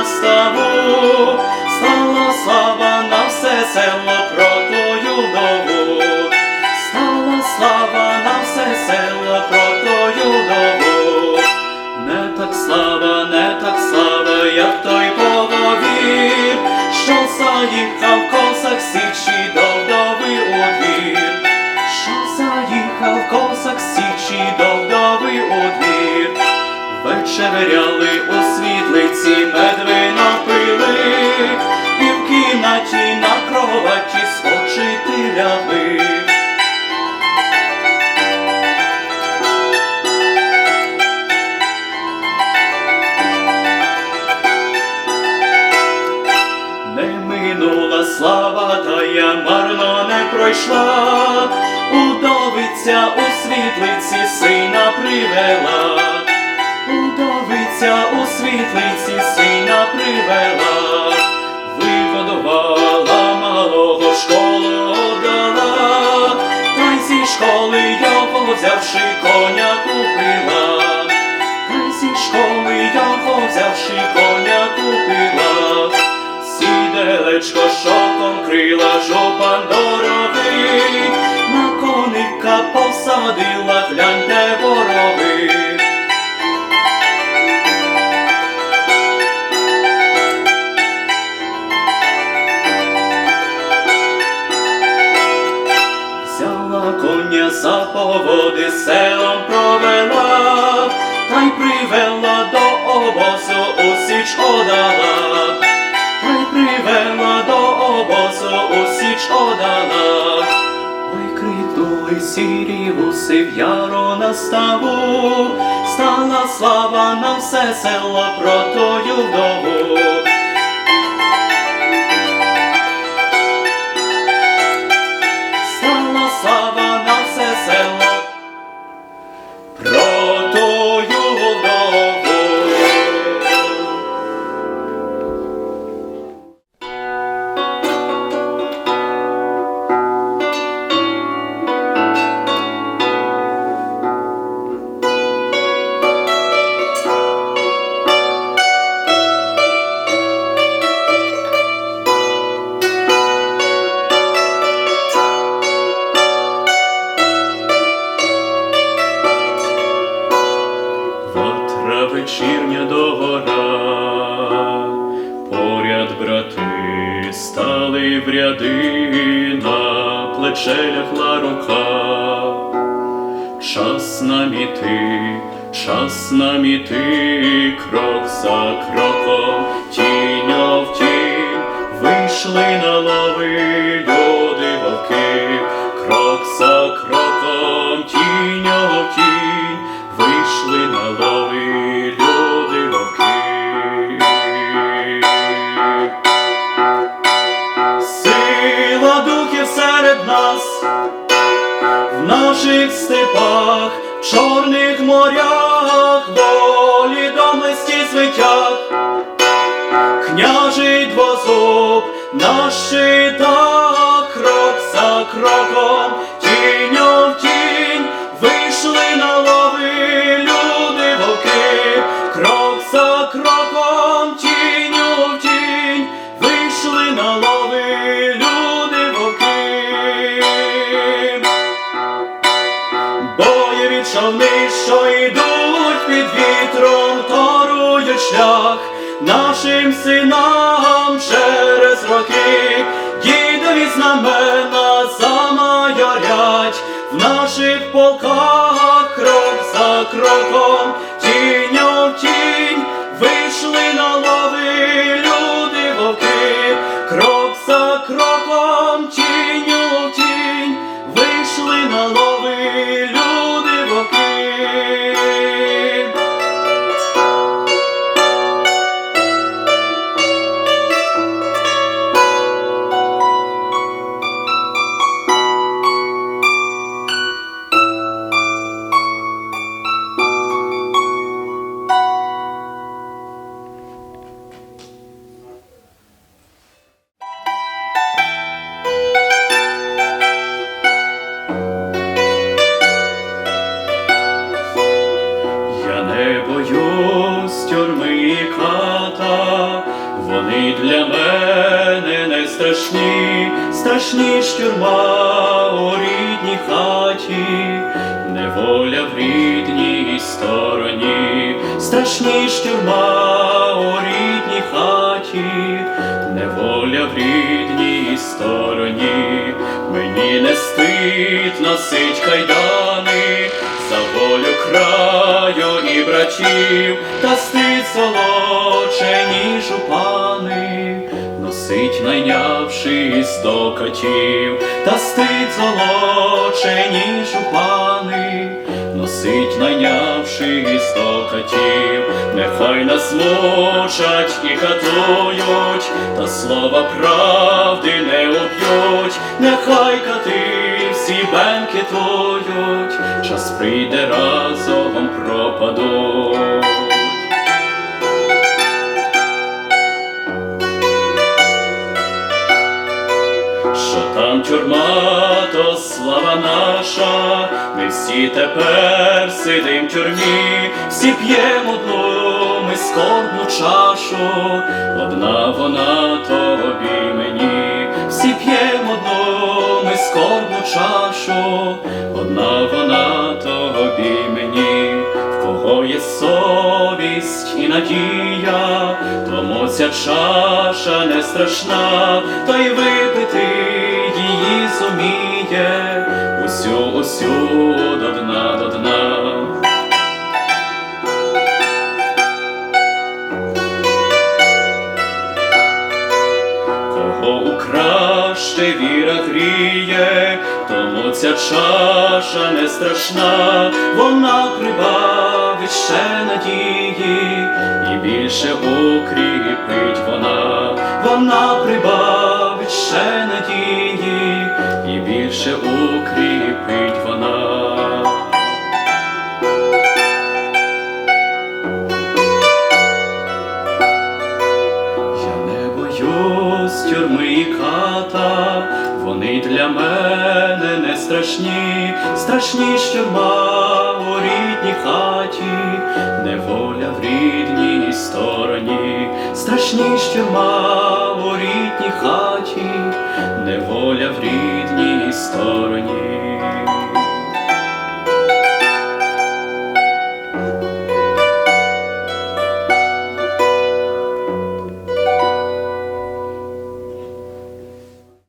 гусив яру на ставу, стала слава на все село про твою вдову, стала слава на все село про твою вдову. Не так слава, не так слава, як той поговір, що заїхав косак січі до вдови у двір, що заїхав косак січі до вдови у двір. Вечеряли у світлиці, медвина не пройшла, удовиця у світлиці сина привела, удовиця у світлиці сина привела, вигодувала малого школу дала, та й зі школи його взявши коня купила. Та й зі школи його взявши коня сіделечко шоком крила жопан дорогий, на коника посадила, гляньте вороги. Взяла коня за поводи селом провела, та й привела до обозу у січ одала, привела до обозу у січ одала. Ой, крикнули сірі гуси в яру на ставу, стала слава на все село про тою вдову. Вечірня догора, поряд брати стали в ряди, на плече лягла рука. Час нам іти, час нам іти, крок за кроком, наших степах, чорних морях, волі доблесті звитяг, княжий двозуб на щитах, крок за кроком, нашим синам через роки, дідові знамена Вони для мене не страшні, страшні ж тюрма у рідній хаті, неволя в рідній стороні, страшні ж тюрма у рідній хаті, неволя в рідній стороні, мені не стид носить кайдани, за волю краю і братів та стид. Носить найнявшись до катів, та стид солодше, ніж у пани, носить найнявшись до катів, нехай нас мучать і катують, та слова правди не уб'ють, нехай кати всі бенкетують, час прийде разом пропадуть. Що там тюрма, то слава наша, ми всі тепер сидим в тюрмі, всі п'ємо одну ми скорбну чашу, одна вона тобі мені, всі п'ємо одну ми скорбну чашу, одна вона тобі мені, в кого є совість і надія, тому ця чаша не страшна, та й випити усю, усю до дна, до дна. Кого у краще віра гріє, тому ця чаша не страшна, вона прибавить ще надії, і більше укріпить вона, вона мене не страшні, страшні ж тюрма у рідній хаті, неволя в рідній стороні, страшні ж тюрма у рідній хаті, неволя в рідній стороні.